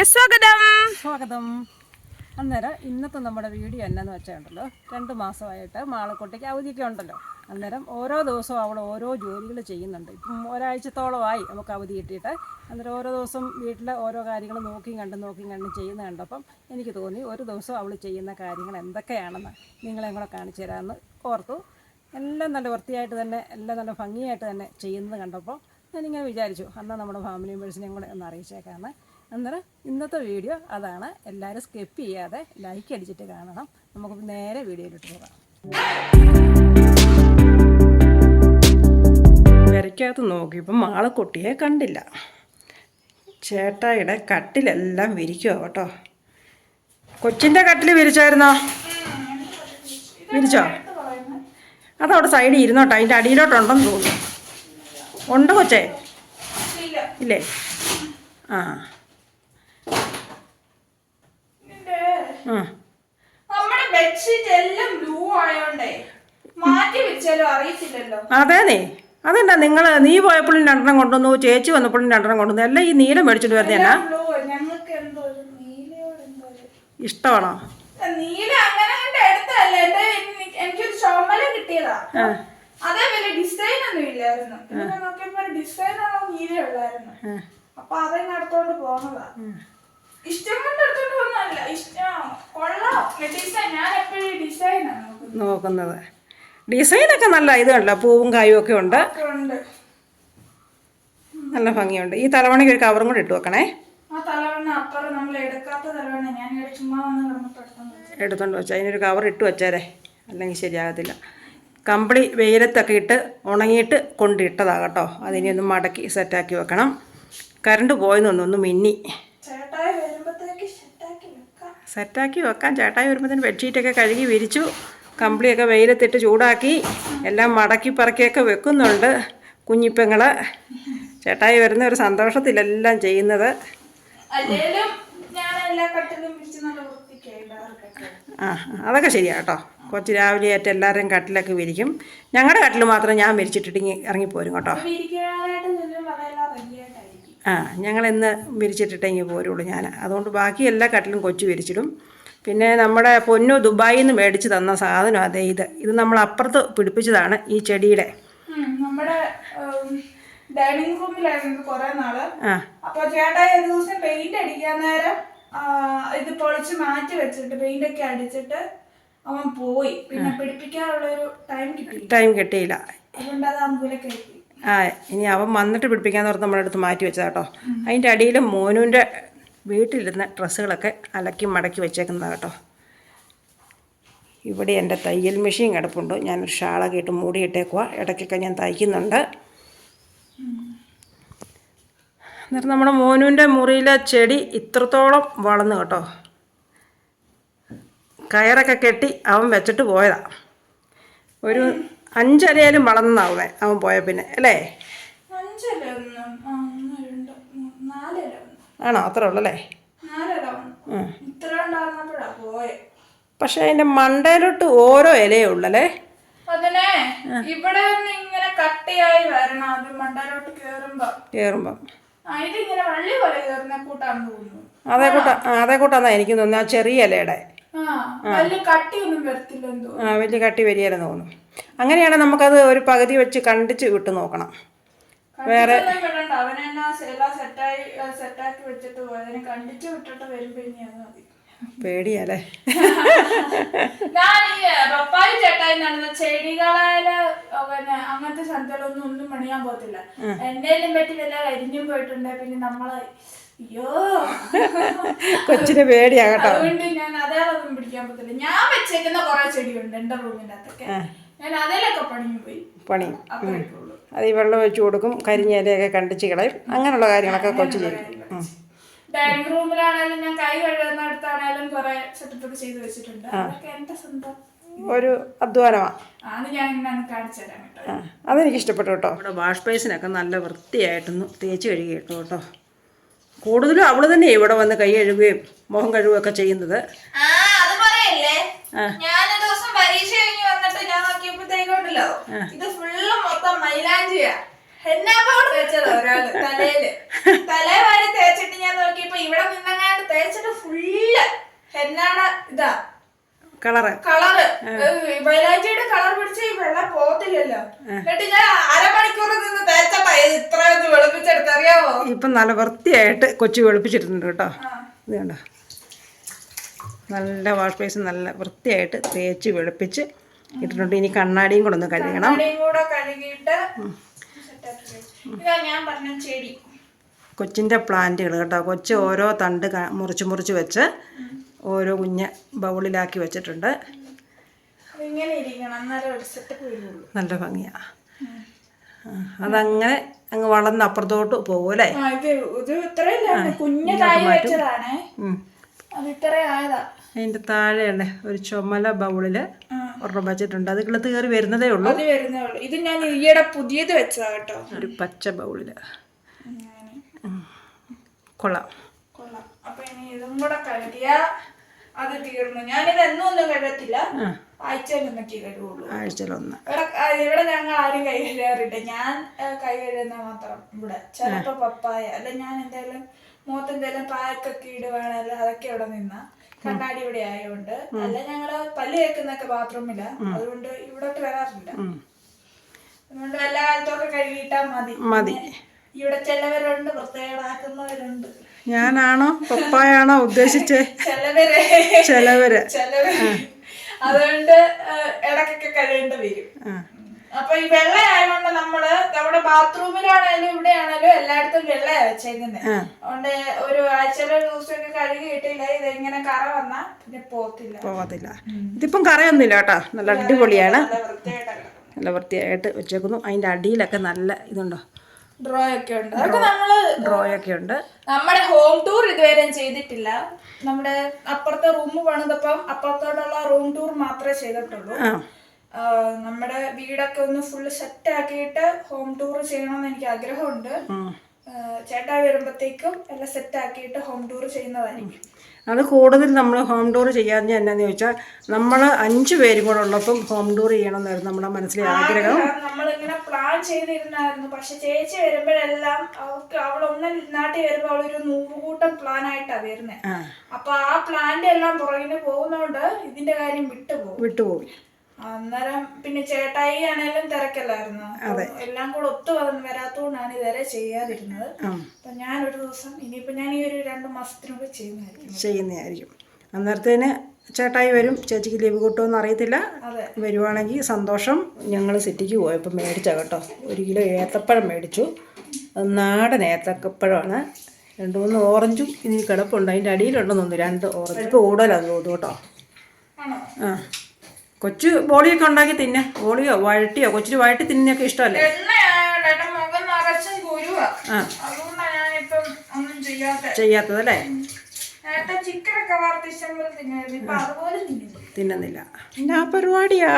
വീഡിയോയിലേക്ക് സ്വാഗതം. സ്വാഗതം. അന്നേരം ഇന്നത്തെ നമ്മുടെ വീഡിയോ എന്നാന്ന് വെച്ചാണ്ടല്ലോ രണ്ട് മാസമായിട്ട് മാളക്കുട്ടിക്ക് അവധിയൊക്കെ ഉണ്ടല്ലോ. അന്നേരം ഓരോ ദിവസവും അവൾ ഓരോ ജോലികൾ ചെയ്യുന്നുണ്ട്. ഇപ്പം ഒരാഴ്ചത്തോളമായി നമുക്ക് അവധി കിട്ടിയിട്ട് അന്നേരം ഓരോ ദിവസം വീട്ടിലെ ഓരോ കാര്യങ്ങൾ നോക്കിയും കണ്ടും നോക്കിയും കണ്ടും ചെയ്യുന്ന കണ്ടപ്പം എനിക്ക് തോന്നി ഒരു ദിവസം അവൾ ചെയ്യുന്ന കാര്യങ്ങൾ എന്തൊക്കെയാണെന്ന് നിങ്ങളെയും കൂടെ കാണിച്ചു തരാമെന്ന് ഓർത്തു. എല്ലാം നല്ല വൃത്തിയായിട്ട് തന്നെ എല്ലാം നല്ല ഭംഗിയായിട്ട് തന്നെ ചെയ്യുന്നത് കണ്ടപ്പോൾ ഞാനിങ്ങനെ വിചാരിച്ചു അന്ന് നമ്മുടെ ഫാമിലി മെമ്പേഴ്സിനെയും കൂടെ ഒന്ന് അറിയിച്ചേക്കാമെന്ന് അന്നേരം ഇന്നത്തെ വീഡിയോ അതാണ്. എല്ലാവരും സ്കിപ്പ് ചെയ്യാതെ ലൈക്ക് അടിച്ചിട്ട് കാണണം. നമുക്ക് നേരെ വീഡിയോയിലിട്ട് പോകാം. വരയ്ക്കകത്ത് നോക്കിയപ്പോൾ മാളക്കുട്ടിയെ കണ്ടില്ല. ചേട്ടായിയുടെ കട്ടിലെല്ലാം വിരിക്കുക കേട്ടോ. കൊച്ചിന്റെ കട്ടിൽ വിരിച്ചായിരുന്നോ? വിരിച്ചോ? അതവിടെ സൈഡിൽ ഇരുന്നോട്ടോ. അതിന്റെ അടിയിലോട്ടുണ്ടെന്ന് തോന്നുന്നു. ഉണ്ട് കൊച്ചേ? ഇല്ലേ? ആ ആ നമ്മുടെ ബെഡ്ഷീറ്റ് എല്ലാം ബ്ലൂ ആയോണ്ടേ മാറ്റി വെച്ചാലും അറിയത്തില്ലല്ലോ. അതേനേ അതെന്താ നിങ്ങൾ നീ പോയപ്പോഴും രണ്ടെണ്ണം കൊണ്ടുവന്നു ചേച്ചി വന്നപ്പോഴും രണ്ടെണ്ണം കൊണ്ടുവന്നു എല്ലാം ഈ നീല മേടിച്ചിട്ട് വരുന്ന എന്നാ? ബ്ലൂ എന്തോ ഒരു നീലയോട് ഇഷ്ടമാണോ? നീല അങ്ങനെ എടുത്തല്ല എന്റെ എനിക്ക് എനിക്കൊരു ചുമല കിട്ടിയതാ. അതേ വലിയ ഡിസൈൻ ഒന്നും ഇല്ലായിരുന്നു. നോക്കിയപ്പോ ഡിസൈൻ ഉള്ള നീല ഉള്ളായിരുന്നു അപ്പൊ അതങ്ങ് എടുത്തോണ്ട് പോന്നതാ. ഇഷ്ടം കൊണ്ട് എടുത്തോണ്ട് പോന്നല്ല ഇഷ്ടം കൊള്ളാം. ഡിസൈൻ ഞാൻ എപ്പോഴും ഡിസൈനാണ് നോക്കുന്നത്. ഡിസൈനൊക്കെ നല്ല ഇത് കണ്ടോ? പൂവും കായും ഒക്കെ ഉണ്ട്. ഉണ്ട്. നല്ല ഭംഗിയുണ്ട്. ഈ തലവണയ്ക്ക് ഒരു കവറും കൂടെ ഇട്ട് വെക്കണേ. ആ അപ്പുറം നമ്മൾ എടുക്കാത്ത ഞാൻ ഇവിടെ ചുമ്മാ വന്ന് എടുത്തോണ്ട് വെച്ചാൽ അതിനൊരു കവർ ഇട്ട് വെച്ചേരെ. അല്ലെങ്കിൽ ശരിയാകത്തില്ല. കമ്പിളി വെയിലത്തൊക്കെ ഇട്ട് ഉണങ്ങിയിട്ട് കൊണ്ടിട്ടതാണ് കേട്ടോ. അതിനെ ഒന്ന് മടക്കി സെറ്റാക്കി വെക്കണം. കറണ്ട് പോയെന്നൊന്നൊന്ന് മിന്നി. ചേട്ടായി സെറ്റാക്കി വെക്കാം. സെറ്റാക്കി ചേട്ടായി വരുമ്പോഴത്തേന് ബെഡ്ഷീറ്റൊക്കെ കഴുകി വിരിച്ചു കമ്പിളിയൊക്കെ വെയിലത്തിട്ട് ചൂടാക്കി എല്ലാം മടക്കി പറക്കിയൊക്കെ വെക്കുന്നുണ്ട് കുഞ്ഞിപ്പങ്ങൾ ചേട്ടായി വരുന്ന ഒരു സന്തോഷത്തിലെല്ലാം ചെയ്യുന്നത്. ആ അതൊക്കെ ശരിയാ കേട്ടോ. കൊച്ചു രാവിലെ ആയിട്ട് എല്ലാവരും കട്ടിലൊക്കെ വിരിക്കും. ഞങ്ങളുടെ കട്ടിൽ മാത്രം ഞാൻ വിരിച്ചിട്ടിട്ട് ഇറങ്ങിപ്പോരും കേട്ടോ. ആ ഞങ്ങൾ ഇന്ന് വിരിച്ചിട്ടിട്ടെങ്കിൽ പോരുള്ളൂ ഞാൻ. അതുകൊണ്ട് ബാക്കി എല്ലാ കട്ടിലും കൊച്ചു വിരിച്ചിടും. പിന്നെ നമ്മുടെ പൊന്നു ദുബായിൽ നിന്ന് മേടിച്ച് തന്ന സാധനം അതേ ഇത്. ഇത് നമ്മൾ അപ്പുറത്ത് പിടിപ്പിച്ചതാണ് ഈ ചെടിയുടെ. നമ്മുടെ ഡൈനിങ് റൂമിലായിരുന്നു കുറെ നാൾ. അപ്പൊ ചേട്ടാ ഒരു ദിവസം പെയിന്റ് അടിക്കാൻ നേരം ഇത് പൊളിച്ച് മാറ്റി വെച്ചിട്ട് പെയിന്റ് ഒക്കെ അടിച്ചിട്ട് അവൻ പോയി. പിന്നെ പിടിപ്പിക്കാനുള്ള ഒരു ടൈം കിട്ടിയില്ല. ടൈം കിട്ടിയില്ല. അതുകൊണ്ട് അത് അമ്പൂലൊക്കെ ആ ഇനി അവൻ വന്നിട്ട് പിടിപ്പിക്കാൻ ഓർത്ത് നമ്മുടെ അടുത്ത് മാറ്റി വെച്ചതാ കേട്ടോ അതിന്റെ അടിയിൽ മോനുവിന്റെ വീട്ടിലിരുന്ന ഡ്രസ്സുകളൊക്കെ അലക്കി മടക്കി വെച്ചേക്കുന്നതാണ് കേട്ടോ ഇവിടെ എന്റെ തയ്യൽ മെഷീൻ കിടപ്പുണ്ട്. ഞാനൊരു ഷാളൊക്കെ ഇട്ട് മൂടിയിട്ടേക്കുക ഇടയ്ക്കൊക്കെ ഞാൻ തയ്ക്കുന്നുണ്ട്. എന്നിട്ട് നമ്മുടെ മോനുവിന്റെ മുറിയിലെ ചെടി ഇത്രത്തോളം വളർന്നു കേട്ടോ. കയറൊക്കെ കെട്ടി അവൻ വെച്ചിട്ട് പോയതാണ് ഒരു അഞ്ചരയിലും വളർന്നതാവേ അവൻ പോയ പിന്നെ അല്ലേ? ആണോ? അത്ര ഉള്ളൂ അല്ലേ? അതിന്റെ ഒന്ന് ഇത്ര ഉണ്ടായിരുന്നപ്പോഴാ പോയെ. പക്ഷേ അതിന്റെ മണ്ടയിലോട്ട് ഓരോ ഇലയേ ഉള്ളല്ലേ അതിനെ ഇവിടെ ഇങ്ങനെ കട്ടിയായി വരണം അത് മണ്ടയിലോട്ട് കേറുമ്പോ. കയറുമ്പം ആ, ഇങ്ങനെ വള്ളി പോലെ കേറുന്ന കൂട്ടാന്ന് തോന്നുന്നു. അതേ കൂട്ടാ അതേ കൂട്ടാന്നാ എനിക്ക് തോന്നുന്നു ആ ചെറിയ ഇലയുടെ. ആ വലിയ കട്ടി വരികയെന്ന് തോന്നുന്നു. അങ്ങനെയാണെങ്കിൽ നമുക്കത് ഒരു പകുതി വെച്ച് കണ്ടിച്ച് വിട്ടു നോക്കണം. വേറെ പേടിയാലേ. ഞാൻ ഈ പപ്പായി ചേട്ടായി നടന്ന ചെടികളായാൽ അങ്ങനത്തെ ഒന്നും പണിയാൻ പോകത്തില്ല. എന്തേലും പറ്റി വല്ല കരിഞ്ഞും പോയിട്ടുണ്ട്. പിന്നെ നമ്മൾ അയ്യോ. കൊച്ചിന് പേടിയാ കേട്ടോ. അതുകൊണ്ട് ഞാൻ അതേലൊന്നും പിടിക്കാൻ പറ്റില്ല ഞാൻ വെച്ചേക്കുന്ന കുറെ ചെടിയുണ്ട് എന്റെ റൂമിന്റെ അകത്തൊക്കെ ഞാൻ അതിലൊക്കെ പണിയും. പോയി പണി അത് ഈ വെള്ളം ഒഴിച്ചു കൊടുക്കും കരിഞ്ഞ ഇലയൊക്കെ കണ്ടിച്ച് കളയും അങ്ങനെയുള്ള കാര്യങ്ങളൊക്കെ കൊച്ചു ചെയ്യും. ഡൈനിങ് റൂമിലാണെങ്കിലും ഞാൻ കൈ കഴുകുന്നിടത്താണെങ്കിലും കുറെ സെറ്റപ്പൊക്കെ ചെയ്ത് വെച്ചിട്ടുണ്ട്. അതൊക്കെ എന്റെ സ്വന്തം ഒരു അധ്വാനമാണ് അതെനിക്ക് ഇഷ്ടപ്പെട്ടു കേട്ടോ. ഇവിടെ വാഷ് ബേസിനൊക്കെ നല്ല വൃത്തിയായിട്ടൊന്ന് തേച്ച് കഴുകി കേട്ടോ. കേട്ടോ കൂടുതലും അവൾ തന്നെ ഇവിടെ വന്ന് കൈ കഴുകുകയും മുഖം കഴുകുകയൊക്കെ ചെയ്യുന്നത് ആ അത് പറയല്ലേ ആ. ഞാൻ ഒരു ദിവസം പരീക്ഷ കഴിഞ്ഞ് വന്നിട്ട് ഞാൻ നോക്കിയപ്പോഴത്തേക്കുണ്ടല്ലോ. ഇത് ഫുള്ള് മൊത്തം മൈലാഞ്ചിയാ. എന്നാ പൗഡർ വെച്ചത് ഒരാൾ തലയിൽ. തലേ വാരി തേച്ചിട്ട് ഞാൻ നോക്കിയപ്പോ ഇവിടെ നിന്നങ്ങാണ്ട് ഇതാ. കളറ്. കളറ്. മൈലാഞ്ചിയുടെ കളർ പിടിച്ച് ഈ വെള്ളം പോകത്തില്ലല്ലോ എന്നിട്ട് ഞാൻ അരമണിക്കൂർ നിന്ന് തേച്ചട്ടാ ഇത് ഇത്രയൊന്ന് വെളുപ്പിച്ചെടുത്ത് അറിയാമോ ഇപ്പൊ നല്ല വൃത്തിയായിട്ട് കൊച്ചു വെളുപ്പിച്ചിട്ടുണ്ട് കേട്ടോ. ഇത് കണ്ടോ? നല്ല വാഷ് ബേസിൻ നല്ല വൃത്തിയായിട്ട് തേച്ച് വെളുപ്പിച്ച് ഇട്ടിട്ടുണ്ട്. ഇനി കണ്ണാടിയും കൂടെ ഒന്ന് കഴുകണം. കൊച്ചിന്റെ പ്ലാന്റുകൾ കേട്ടോ. കൊച്ച് ഓരോ തണ്ട് മുറിച്ച് മുറിച്ച് വെച്ച് ഓരോ കുഞ്ഞ് ബൗളിലാക്കി വെച്ചിട്ടുണ്ട്. നല്ല ഭംഗിയാ. അതങ്ങനെ അങ്ങ് വളർന്ന് അപ്പുറത്തോട്ട് പോകൂലേ കുഞ്ഞതായി വെച്ചതാണേ. അത് ആയതാ. അതിന്റെ താഴെയാണ് ഒരു ചുമല ബൗളിൽ. ഒരെണ്ണം വെച്ചിട്ടുണ്ട്. അത് കിളത്ത് കയറി വരുന്നതേ ഉള്ളൂ. അത് വരുന്നേ ഉള്ളൂ. ഇത് ഞാൻ ഈയിടെ പുതിയത് വെച്ചതാ കേട്ടോ. ഒരു പച്ച ബൗളിൽ. കൊള്ളാം. കൊള്ളാം. അപ്പൊ ഇനി ഇതും കൂടെ കഴുകിയ അത് തീർന്നു. ഞാനിത് എന്നും ഒന്നും കഴുകത്തില്ല. കഴുകുള്ളൂ. ആഴ്ചയിലൊന്ന്. ഇവിടെ ഞങ്ങൾ ആരും കൈ കഴുകാറില്ല. ഞാൻ കൈ കഴുകുന്ന മാത്രം ഇവിടെ. ചിലപ്പോ പപ്പായ അല്ല ഞാൻ എന്തായാലും മുഖത്ത് എന്തായാലും പായൊക്കെ ഇടുവാണല്ലോ അതൊക്കെ ഇവിടെ നിന്ന. കണ്ണാടി ഇവിടെ ആയതുകൊണ്ട് അല്ല ഞങ്ങൾ പല്ല് കേൾക്കുന്നൊക്കെ ബാത്റൂമില്ല അതുകൊണ്ട് ഇവിടോട്ട് വരാറില്ല. അതുകൊണ്ട് എല്ലാ കാലത്തൊക്കെ കഴുകിയിട്ടാ മതി. മതി. ഇവിടെ ചിലവരുണ്ട് വൃത്തികേടാക്കുന്നവരുണ്ട്. ഞാനാണോ പപ്പായാണോ ഉദ്ദേശിച്ചേ? ചിലവര് ചിലവര് ചിലവര് അതുകൊണ്ട് ഇടക്കൊക്കെ കഴിയേണ്ടി കഴുകേണ്ടി വരും. അപ്പൊ ഈ വെള്ള ആയതുകൊണ്ട് നമ്മൾ നമ്മുടെ ബാത്റൂമിലാണേലും ഇവിടെ ആണേലും എല്ലായിടത്തും വെള്ളയാ വെച്ചേക്കുന്നത് അതുകൊണ്ട് ഒരു ആഴ്ചയിലെ ദിവസമൊക്കെ കഴുകി കിട്ടിയില്ല ഇത് ഇങ്ങനെ കറ വന്നാ പിന്നെ പോത്തില്ല പോകത്തില്ല ഇതിപ്പം കറയൊന്നുമില്ല കേട്ടോ. നല്ല അടിപൊളിയാണ്. നല്ല വൃത്തിയായിട്ട് വെച്ചേക്കുന്നു. അതിന്റെ അടിയിലൊക്കെ നല്ല ഇതുണ്ടോ? ഡ്രോ ഒക്കെ ഉണ്ട് അതൊക്കെ നമ്മൾ ഡ്രോയൊക്കെ ഉണ്ട്. നമ്മുടെ ഹോം ടൂർ ഇതുവരെ ചെയ്തിട്ടില്ല. നമ്മുടെ അപ്പുറത്തെ റൂം പണിതപ്പം അപ്പുറത്തോടുള്ള റൂം ടൂർ മാത്രമേ ചെയ്തിട്ടുള്ളൂ. നമ്മുടെ വീടൊക്കെ ഒന്ന് ഫുള്ള് സെറ്റ് ആക്കിയിട്ട് ഹോം ടൂർ ചെയ്യണമെന്ന് എനിക്ക് ആഗ്രഹമുണ്ട്. ചേട്ടാ വരുമ്പോഴത്തേക്കും എല്ലാം സെറ്റ് ആക്കിയിട്ട് ഹോം ടൂർ ചെയ്യുന്നതായിരിക്കും. അത് കൂടുതൽ നമ്മൾ ഹോം ടൂർ ചെയ്യാതെ എന്നാന്ന് ചോദിച്ചാൽ നമ്മൾ അഞ്ച് പേരും കൂടെ ഉള്ളപ്പം ഹോം ടൂർ ചെയ്യണം ചെയ്യണമെന്നായിരുന്നു നമ്മുടെ മനസ്സിലെ ആഗ്രഹം. നമ്മളിങ്ങനെ പ്ലാൻ ചെയ്തിരുന്നായിരുന്നു. പക്ഷെ ചേച്ചി വരുമ്പോഴെല്ലാം അവൾക്ക് അവളൊന്ന് നാട്ടിൽ വരുമ്പോൾ അവളൊരു നൂറുകൂട്ടം പ്ലാൻ ആയിട്ടാണ് വരുന്നത് അപ്പൊ ആ പ്ലാന്റെ എല്ലാം പുറകിന് പോകുന്നോണ്ട് ഇതിന്റെ കാര്യം വിട്ടുപോകും. വിട്ടുപോയി അന്നേരം പിന്നെ ചേട്ടായി ആണെങ്കിലും തിരക്കല്ലായിരുന്നു എല്ലാം കൂടെ ഒത്തു വന്ന് വരാത്തോണ്ടാണ് ഇതുവരെ ചെയ്യാതിരുന്നത്. അപ്പൊ ഞാൻ ഒരു ദിവസം ഇനിയിപ്പോ ഞാൻ ഈ ഒരു രണ്ട് മാസത്തിനുള്ളിൽ ചെയ്യുന്നതായിരിക്കും. ചെയ്യുന്നതായിരിക്കും. അന്നേരത്തേന് ചേട്ടായി വരും. ചേച്ചിക്ക് ലീവ് കിട്ടുമെന്ന് അറിയത്തില്ല. വരുവാണെങ്കിൽ സന്തോഷം. ഞങ്ങൾ സിറ്റിക്ക് പോയപ്പോൾ മേടിച്ച കേട്ടോ. ഒരു കിലോ ഏത്തപ്പഴം മേടിച്ചു. നാടൻ ഏത്തപ്പഴമാണ്. രണ്ട് മൂന്ന് ഓറഞ്ചും ഇനി കിടപ്പുണ്ട്. അതിന്റെ അടിയിലുണ്ടെന്ന് തോന്നുന്നു. രണ്ട് ഓറഞ്ച്. ഇപ്പോൾ കൂടുതലാണ് തോന്നുന്നു കേട്ടോ. ആ. കൊച്ചു ബോളിയൊക്കെ ഉണ്ടാക്കി തിന്നെ. ബോളിയോ വഴട്ടിയോ കൊച്ചിന് വഴട്ടി തിന്നൊക്കെ ഇഷ്ടമല്ലേ? ചെയ്യാത്തതല്ലേ? തിന്നുന്നില്ല. എന്നാ പരിപാടിയാ.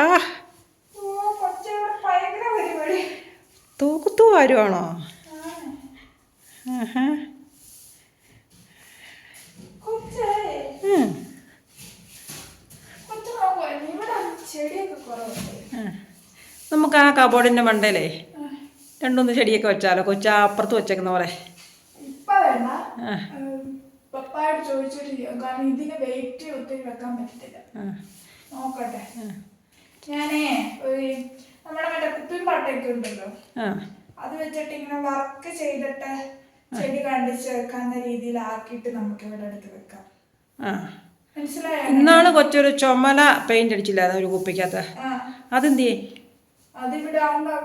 തൂക്കുത്തു വരുവാണോ? ആഹാ. കൊച്ചേ. ഉം. കൊച്ചു നോക്കുവാ ഇവിടെ ചെടിയൊക്കെ കുറവുണ്ട് ആ. നമുക്ക് ആ കബോർഡിന്റെ മണ്ടയിലേ രണ്ടൊന്ന് ചെടിയൊക്കെ വെച്ചാലോ? കൊച്ചു അപ്പുറത്ത് വെച്ചേക്കുന്ന പോലെ. ഇപ്പൊ വേണ്ട. ആ. ഉം, പപ്പായോട് ചോദിച്ചിട്ട് ചെയ്യാം കാരണം ഇതിന് വെയിറ്റ് ഒത്തിരി വെക്കാൻ പറ്റത്തില്ല. നോക്കട്ടെ. ഞാനേ നമ്മുടെ മറ്റേ കുപ്പിയും പാട്ടൊക്കെ ഉണ്ടല്ലോ? ആ. അത് വെച്ചിട്ട് ഇങ്ങനെ വർക്ക് ചെയ്തിട്ട് ചെടി കണ്ടിച്ച് വെക്കാവുന്ന രീതിയിലാക്കിയിട്ട് നമുക്ക് ഇവിടെ അടുത്ത് വെക്കാം ഇന്നാൾ കൊച്ചൊരു ചുമല പെയിന്റ് അടിച്ചില്ലായിരുന്നു ഒരു കുപ്പിക്കകത്ത്.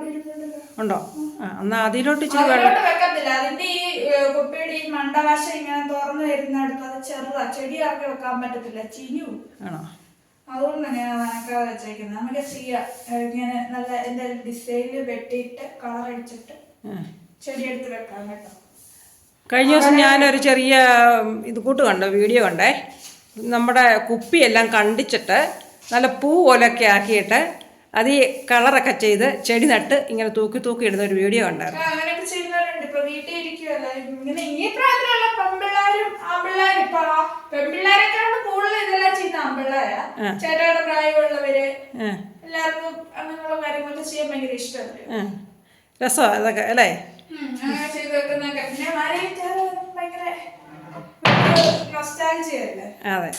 ഇരിപ്പുണ്ടല്ലോ ഉണ്ടോ? ആ എന്നാ അതിലോട്ട് ഇച്ചിരി വെള്ളം. വെക്കത്തില്ല. അതിന്റെ ഈ ഏ, കുപ്പിയുടെ ഈ മണ്ടവശം ഇങ്ങനെ തുറന്നു വരുന്നിടത്ത് അത് ചെറുതാ. ചെടിയാക്കി വെക്കാൻ പറ്റത്തില്ല. ചിനിയും ആണോ? അതുകൊണ്ട് ഞാൻ നനക്കാതെ വെച്ചേക്കുന്നത്. നമുക്ക് ചെയ്യാം. ഇങ്ങനെ നല്ല എന്റെ ഡിസൈനിൽ വെട്ടിയിട്ട് കളർ അടിച്ചിട്ട് വെക്കാം കേട്ടോ. കഴിഞ്ഞ ദിവസം ഞാനൊരു ചെറിയ ഇത് കൂട്ട് കണ്ടോ? വീഡിയോ കണ്ടേ? നമ്മുടെ കുപ്പിയെല്ലാം കണ്ടിച്ചിട്ട് നല്ല പൂ പോലൊക്കെ ആക്കിയിട്ട് അത് ഈ കളറൊക്കെ ചെയ്ത് ചെടി നട്ട് ഇങ്ങനെ തൂക്കി തൂക്കി ഇടുന്ന ഒരു വീഡിയോ ഉണ്ടായിരുന്നു അങ്ങനെയൊക്കെ ചെയ്യുന്നവരുണ്ട്. ഇപ്പൊ വീട്ടിൽ ഇരിക്കുവല്ലോ? ഇങ്ങനെ ഈ പ്രായത്തിലുള്ള പെൺപിള്ളാരും ആൺപിള്ളാരും ഇപ്പൊ ആ പെൺപിള്ളാരെക്കാളും കൂടുതൽ ഇതെല്ലാം ചെയ്യുന്ന ആൺപിള്ളാരാ ചേട്ടയുടെ പ്രായമുള്ളവര് എല്ലാവർക്കും അങ്ങനെയുള്ള കാര്യങ്ങളൊക്കെ ചെയ്യാൻ ഭയങ്കര ഇഷ്ടമല്ലേ? രസമാണ് അതൊക്കെ അല്ലേ? അങ്ങനെ ചെയ്ത് പിന്നെ അതെ.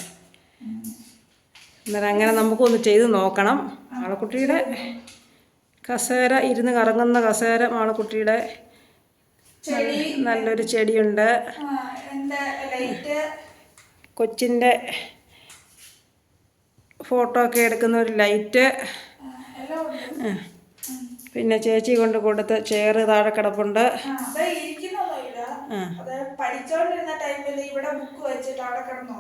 അന്നേരം അങ്ങനെ നമുക്കൊന്ന് ചെയ്ത് നോക്കണം. ആളക്കുട്ടിയുടെ കസേര ഇരുന്ന് കറങ്ങുന്ന കസേര ആളക്കുട്ടിയുടെ നല്ലൊരു ചെടിയുണ്ട്. കൊച്ചിന്റെ ഫോട്ടോ ഒക്കെ എടുക്കുന്ന ഒരു ലൈറ്റ്. പിന്നെ ചേച്ചി കൊണ്ട് കൊടുത്ത ചെയറ് താഴെ കിടപ്പുണ്ട്. അത് പഠിച്ചോണ്ടിരുന്ന ടൈമിൽ ഇവിടെ ബുക്ക് വെച്ചിട്ട് അവിടെ കിടന്നു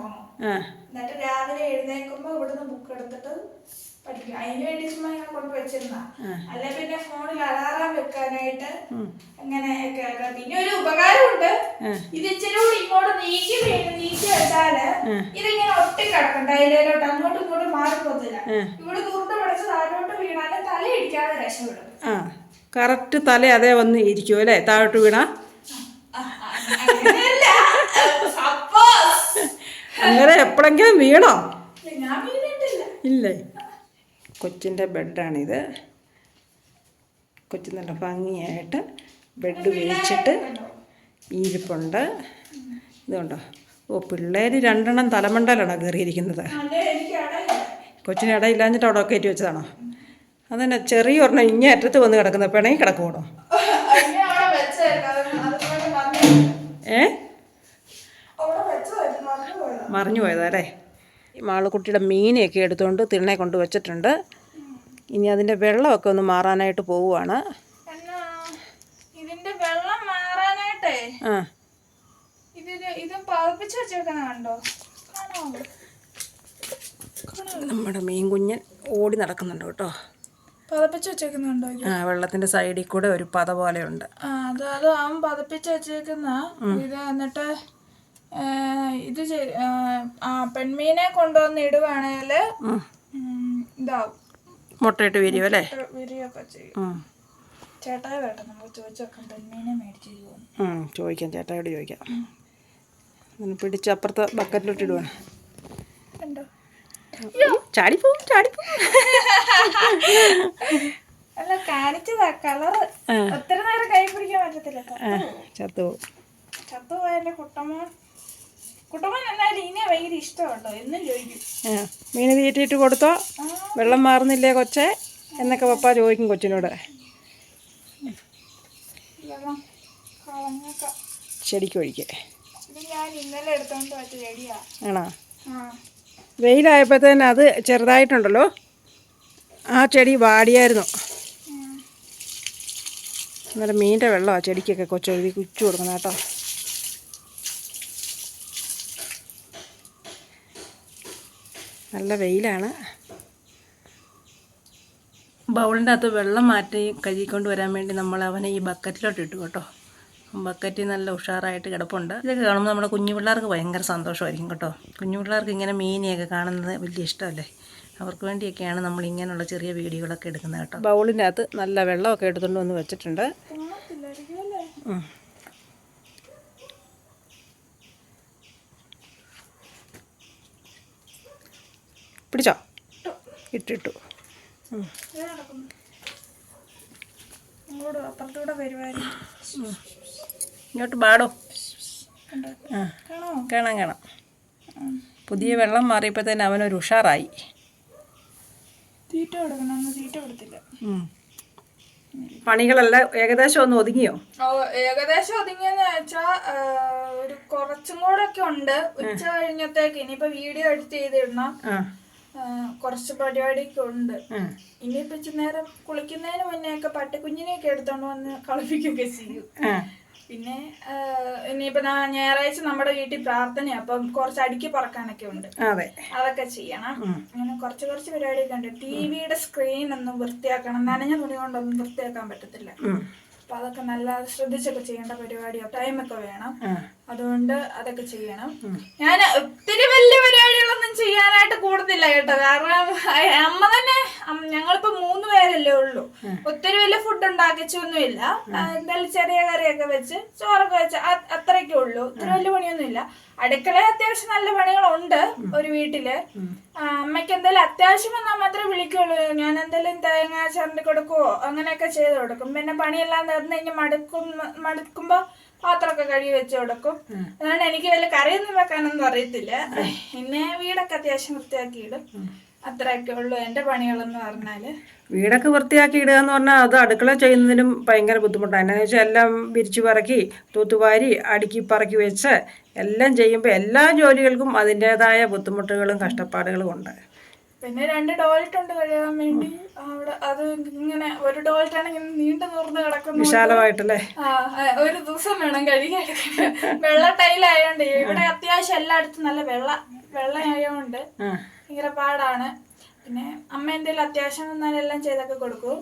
എന്നിട്ട് രാവിലെ എഴുന്നേൽക്കുമ്പോ ഇവിടുന്ന് ബുക്ക് എടുത്തിട്ട് പഠിക്കും അതിന് വേണ്ടി ചുമ്മാ ഇങ്ങനെ കൊണ്ട് വെച്ചിരുന്ന. അല്ലെ പിന്നെ ഫോണിൽ അലാറാം വെക്കാനായിട്ട് അങ്ങനെ പിന്നെ ഒരു ഉപകാരമുണ്ട്. ഇത് ഇച്ചിരി കൂടി ഇങ്ങോട്ട് നീക്കി വീണ് നീക്കി വെച്ചാൽ ഇതിങ്ങനെ ഒട്ടി കിടക്കും. ഡൈലോട്ട് അങ്ങോട്ടും ഇങ്ങോട്ടും മാറിപ്പോത്തില്ല ഇവിടെ ദൂരത്ത് പഠിച്ച് താഴോട്ട് വീണാലും തല ഇടിക്കാതെ രക്ഷപ്പെടും കറക്റ്റ് തല അതേ വന്ന് ഇരിക്കും അല്ലേ? താഴോട്ട് വീണ ആ, ആ, അങ്ങനെയല്ല സപ്പോസ് അങ്ങനെ എപ്പോഴെങ്കിലും വീണോ? ഇല്ലേ? കൊച്ചിന്റെ ബെഡാണിത്. കൊച്ചു നല്ല ഭംഗിയായിട്ട് ബെഡ് വിരിച്ചിട്ട് ഇരിപ്പുണ്ട്. ഇതുണ്ടോ ഓ പിള്ളേർ രണ്ടെണ്ണം തലമണ്ടലാണോ കയറിയിരിക്കുന്നത്? കൊച്ചിന് ഇടയില്ലാഞ്ഞിട്ട് അവിടെ കയറ്റി വെച്ചതാണോ? അതന്നെ ചെറിയ ഒരെണ്ണം ഇങ്ങേ അറ്റത്ത് വന്ന് കിടക്കുന്ന. പിണങ്ങി കിടക്കുവാണോ ഏ? മറിഞ്ഞു പോയതല്ലേ? ഈ മാളുക്കുട്ടിയുടെ മീനെയൊക്കെ എടുത്തുകൊണ്ട് തിണ്ണെ കൊണ്ട് വെച്ചിട്ടുണ്ട്. ഇനി അതിന്റെ വെള്ളമൊക്കെ ഒന്ന് മാറാനായിട്ട് പോവുകയാണ് ഇതിന്റെ വെള്ളം മാറാനായിട്ടേ ആ. ഇത് പതപ്പിച്ച് കണ്ടോ? നമ്മുടെ മീൻ കുഞ്ഞൻ ഓടി നടക്കുന്നുണ്ട് കേട്ടോ. പതപ്പിച്ച് വെച്ചേക്കുന്നുണ്ടോ? ആ വെള്ളത്തിന്റെ സൈഡിൽ കൂടെ ഒരു പത പോലെ ആ അത് അത് അവൻ പതപ്പിച്ച് വെച്ചേക്കുന്ന ഇത് എന്നിട്ട് ഇത് ആ പെൺമീനെ കൊണ്ടുവന്ന് ഇടുവാണെങ്കിൽ ഇതാവും. മുട്ടയിട്ട് വിരിയും അല്ലേ? വിരിയൊക്കെ ചെയ്യും. ചേട്ടായി വേട്ടെ നമ്മൾ ചോദിച്ചു വെക്കാം പെൺമീനെ മേടിച്ചു ചോദിക്കാം ചേട്ടായോട് ചോദിക്കാം. പിടിച്ച് അപ്പുറത്തെ ബക്കറ്റിലോട്ട് ഇടുവാണ്. കണ്ടോ? ചാടിപ്പോവും ചാടിപ്പോവും അല്ല കാണിച്ചതാ. കളറ്. ഒത്തിരി നേരം കൈ പിടിക്കാൻ പറ്റത്തില്ല. ആ ചത്തുപോവും ചത്തുപോയ എന്റെ കുട്ടമ്മോൻ കുട്ടമ്മോൻ എന്നാലും ഇനെ ഭയങ്കര ഇഷ്ടമുണ്ടോ എന്നും ചോദിക്കും. മീൻ തീറ്റിയിട്ട് കൊടുത്തോ? വെള്ളം മാറുന്നില്ലേ കൊച്ചെ? എന്നൊക്കെ പപ്പ ചോദിക്കും കൊച്ചിനോട്. ചെടിക്ക് ഒഴിക്കേ. ഞാൻ ഇന്നലെ എടുത്തോണ്ട് വെച്ച ചെടിയാ. ആണോ? ആ. വെയിലായപ്പോഴത്തേന് അത് ചെറുതായിട്ടുണ്ടല്ലോ. ആ ചെടി വാടിയായിരുന്നു. അന്നേരം മീനിന്റെ വെള്ളമാണ് ചെടിക്കൊക്കെ കൊച്ചൊഴുതി കുച്ചു കൊടുക്കണം കേട്ടോ. നല്ല വെയിലാണ്. ബൗളിന്റെ അകത്ത് വെള്ളം മാറ്റി കഴുകിക്കൊണ്ട് വരാൻ വേണ്ടി നമ്മൾ അവനെ ഈ ബക്കറ്റിലോട്ട് ഇട്ടു കേട്ടോ. ബക്കറ്റ് നല്ല ഉഷാറായിട്ട് കിടപ്പുണ്ട്. ഇതൊക്കെ കാണുമ്പോൾ നമ്മുടെ കുഞ്ഞു പിള്ളേർക്ക് ഭയങ്കര സന്തോഷമായിരിക്കും കേട്ടോ. കുഞ്ഞു പിള്ളേർക്ക് ഇങ്ങനെ മീനെയൊക്കെ കാണുന്നത് വലിയ ഇഷ്ടമല്ലേ? അവർക്ക് വേണ്ടിയൊക്കെയാണ് നമ്മൾ ഇങ്ങനെയുള്ള ചെറിയ വീഡിയോകളൊക്കെ എടുക്കുന്നത് കേട്ടോ. ബൗളിന്റെ അകത്ത് നല്ല വെള്ളമൊക്കെ എടുത്തുകൊണ്ട് വന്ന് വെച്ചിട്ടുണ്ട്. പിടിച്ചോ? ഇട്ടിട്ടു. അപ്പുറത്തൂടെ വരുമായിരുന്നു ഇങ്ങോട്ട് പാടോ. ആ കാണോ കാണാം. പുതിയ വെള്ളം മാറിയപ്പോൾ തന്നെ അവനൊരു ഉഷാറായി. തീറ്റ കൊടുക്കണം തീറ്റ കൊടുത്തില്ല. പണികളെല്ലാം ഏകദേശം ഒന്ന് ഒതുങ്ങിയോ? ഏകദേശം ഒതുങ്ങിയെന്ന് വെച്ചാ ഒരു കുറച്ചും കൂടെ ഒക്കെ ഉണ്ട്. ഉച്ച കഴിഞ്ഞത്തേക്ക് ഇനിയിപ്പോ വീഡിയോ എഡിറ്റ് ചെയ്തിടണം. കുറച്ച് പരിപാടിയൊക്കെ ഉണ്ട്. ഇനിയിപ്പോ ഇച്ചിരി നേരം കുളിക്കുന്നതിന് മുന്നേ ഒക്കെ പട്ടിക്കുഞ്ഞിനെയൊക്കെ എടുത്തോണ്ട് വന്ന് കളിപ്പിക്കുകയൊക്കെ ചെയ്യും. പിന്നെ ഇനിയിപ്പോ ഞായറാഴ്ച നമ്മുടെ വീട്ടിൽ പ്രാർത്ഥന അപ്പം കുറച്ച് അടുക്കി പറക്കാനൊക്കെ ഉണ്ട്. അതെ. അതൊക്കെ ചെയ്യണം. അങ്ങനെ കുറച്ച് കുറച്ച് പരിപാടിയൊക്കെ ഉണ്ട്. ടി വിയുടെ സ്ക്രീൻ ഒന്നും വൃത്തിയാക്കണം. നനഞ്ഞ തുണി കൊണ്ടൊന്നും വൃത്തിയാക്കാൻ പറ്റത്തില്ല. അപ്പൊ അതൊക്കെ നല്ല ശ്രദ്ധിച്ചൊക്കെ ചെയ്യേണ്ട പരിപാടിയോ. ടൈമൊക്കെ വേണം. അതുകൊണ്ട് അതൊക്കെ ചെയ്യണം. ഞാൻ ഒത്തിരി വലിയ പരിപാടികളൊന്നും ചെയ്യാനായിട്ട് കൂടുന്നില്ല കേട്ടോ. കാരണം അമ്മ തന്നെ ഞങ്ങളിപ്പോ മൂന്ന് പേരല്ലേ ഉള്ളൂ. ഒത്തിരി വലിയ ഫുഡ് ഉണ്ടാക്കിച്ചൊന്നുമില്ല. ഇല്ല എന്തായാലും ചെറിയ കറിയൊക്കെ വെച്ച് ചോറൊക്കെ വെച്ച് അത്രയൊക്കെ ഉള്ളൂ. ഒത്തിരി വലിയ പണിയൊന്നുമില്ല. അടുക്കള അത്യാവശ്യം നല്ല പണികളുണ്ട് ഒരു വീട്ടിൽ. അമ്മയ്ക്ക് എന്തെങ്കിലും അത്യാവശ്യം വന്നാൽ മാത്രമേ വിളിക്കുള്ളൂ. ഞാൻ എന്തെങ്കിലും തേങ്ങ ചരണ്ടി കൊടുക്കുവോ? അങ്ങനെയൊക്കെ ചെയ്ത് കൊടുക്കും. പിന്നെ പണിയെല്ലാം തീർന്നു കഴിഞ്ഞ് മടുക്കും മടുക്കുമ്പോ പാത്രമൊക്കെ കഴുകി വെച്ച് കൊടുക്കും. അതുകൊണ്ട് എനിക്ക് വലിയ കറിയൊന്നും വെക്കാനൊന്നും അറിയത്തില്ല. പിന്നെ വീടൊക്കെ അത്യാവശ്യം വൃത്തിയാക്കി ഇടും. അത്രയൊക്കെ ഉള്ളൂ എന്റെ പണികളെന്ന് പറഞ്ഞാൽ. വീടൊക്കെ വൃത്തിയാക്കി ഇടുക എന്ന് പറഞ്ഞാൽ അത് അടുക്കള ചെയ്യുന്നതിനും ഭയങ്കര ബുദ്ധിമുട്ടാണ്. എന്നാന്ന് വെച്ചാൽ എല്ലാം വിരിച്ചു പറക്കി തൂത്തുവാരി അടുക്കി പറക്കി വെച്ച് എല്ലാം ചെയ്യുമ്പോൾ എല്ലാ ജോലികൾക്കും അതിന്റെതായ ബുദ്ധിമുട്ടുകളും കഷ്ടപ്പാടുകളും ഉണ്ട്. പിന്നെ രണ്ട് ടോയ്ലറ്റ് ഉണ്ട് കഴുകാൻ വേണ്ടി. അവിടെ അത് ഇങ്ങനെ ഒരു ടോയ്ലറ്റ് ആണെങ്കിൽ നീണ്ടു നിർന്ന് കിടക്കുന്നു. വിശാലമായിട്ടല്ലേ? ആ, ഒരു ദിവസം വേണം കഴുകി വെള്ള ടൈലായോണ്ട് ഇവിടെ അത്യാവശ്യം എല്ലായിടത്തും നല്ല വെള്ള വെള്ളമായോണ്ട് ഭയങ്കര പാടാണ്. പിന്നെ അമ്മ എന്തെങ്കിലും അത്യാവശ്യം വന്നാലെല്ലാം ചെയ്തൊക്കെ കൊടുക്കും.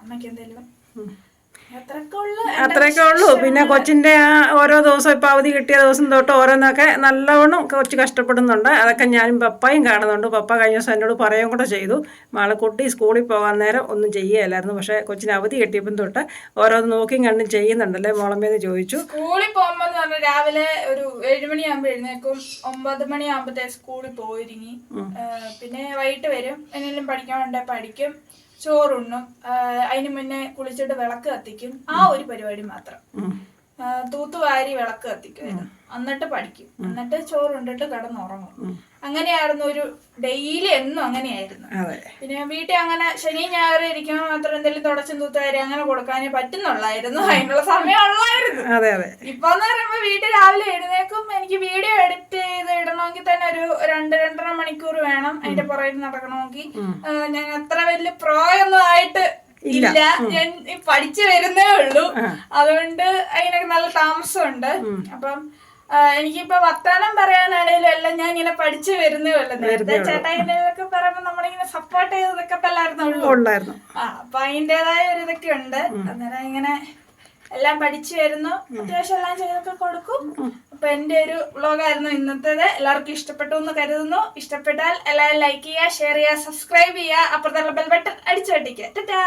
അമ്മയ്ക്ക് എന്തെങ്കിലും അത്രയൊക്കെ ഉള്ളു പിന്നെ കൊച്ചിന്റെ ആ ഓരോ ദിവസം ഇപ്പൊ അവധി കിട്ടിയ ദിവസം തൊട്ട് ഓരോന്നൊക്കെ നല്ലവണ്ണം കൊച്ച് കഷ്ടപ്പെടുന്നുണ്ട്. അതൊക്കെ ഞാനും പപ്പായും കാണുന്നുണ്ട്. പപ്പ കഴിഞ്ഞ ദിവസം എന്നോട് പറയുകയും കൂടെ ചെയ്തു. മാളക്കുട്ടി സ്കൂളിൽ പോകാൻ നേരം ഒന്നും ചെയ്യുകയില്ലായിരുന്നു. പക്ഷെ കൊച്ചിന് അവധി കിട്ടിയപ്പം തൊട്ട് ഓരോന്ന് നോക്കിയും കണ്ടും ചെയ്യുന്നുണ്ടല്ലേ മോളമ്മേന്ന് ചോദിച്ചു. സ്കൂളിൽ പോകുമ്പോ എന്ന് രാവിലെ ഒരു ഏഴുമണിയാകുമ്പോ എഴുന്നേക്കും ഒമ്പത് മണിയാകുമ്പോഴത്തേക്ക് സ്കൂളിൽ പോയിരുങ്ങി പിന്നെ വൈകിട്ട് വരും. എന്തെങ്കിലും പഠിക്കാൻ വേണ്ടേ പഠിക്കും. ചോറുണ്ണും അതിന് മുന്നേ കുളിച്ചിട്ട് വിളക്ക് കത്തിക്കും ആ ഒരു പരിപാടി മാത്രം. തൂത്തുവാരി വിളക്ക് കത്തിക്കുമായിരുന്നു. എന്നിട്ട് പഠിക്കും. എന്നിട്ട് ചോറുണ്ടിട്ട് കിടന്നുറങ്ങും. അങ്ങനെയായിരുന്നു ഒരു ഡെയിലി എന്നും അങ്ങനെയായിരുന്നു. പിന്നെ വീട്ടിൽ അങ്ങനെ ശനി ഞായർ ഇരിക്കുമ്പോൾ മാത്രം എന്തെങ്കിലും തുടച്ചും തൂത്തുവാരി അങ്ങനെ കൊടുക്കാനേ പറ്റുന്നുള്ളായിരുന്നു. അതിനുള്ള സമയമുള്ളായിരുന്നു. ഇപ്പൊ എന്ന് പറയുമ്പോ വീട്ടിൽ രാവിലെ എഴുന്നേക്കും എനിക്ക് വീഡിയോ എഡിറ്റ് ചെയ്ത് ഇടണമെങ്കിൽ തന്നെ ഒരു രണ്ട് രണ്ടര മണിക്കൂർ വേണം. അതിന്റെ പുറകിൽ നടക്കണമെങ്കിൽ. ഞാൻ അത്ര വലിയ പ്രോ ഒന്നും ആയിട്ട് ഇല്ല. ഞാൻ പഠിച്ചു വരുന്നേ ഉള്ളൂ. അതുകൊണ്ട് അതിനൊക്കെ നല്ല താമസമുണ്ട്. അപ്പം എനിക്കിപ്പോ വർത്താനം പറയാനാണെങ്കിലും എല്ലാം ഞാൻ ഇങ്ങനെ പഠിച്ചു വരുന്നേ ഉള്ളൂ. നേരത്തെ ചേട്ടാ ഇതൊക്കെ പറയുമ്പോ നമ്മളിങ്ങനെ സപ്പോർട്ട് ഉണ്ടായിരുന്നു ആ അപ്പൊ അതിന്റേതായ ഒരു ഇതൊക്കെ ഉണ്ട്. അന്നേരം ഇങ്ങനെ എല്ലാം പഠിച്ചു വരുന്നു. അത്യാവശ്യം എല്ലാം ചെയ്തൊക്കെ കൊടുക്കും. അപ്പൊ എന്റെ ഒരു വ്ളോഗായിരുന്നു ഇന്നത്തേത്. എല്ലാവർക്കും ഇഷ്ടപ്പെട്ടു എന്ന് കരുതുന്നു. ഇഷ്ടപ്പെട്ടാൽ എല്ലാവരും ലൈക്ക് ചെയ്യുക ഷെയർ ചെയ്യുക സബ്സ്ക്രൈബ് ചെയ്യുക. അപ്പുറത്തുള്ള ബെൽ ബട്ടൺ അടിച്ചു പൊട്ടിക്കുക ടാറ്റാ!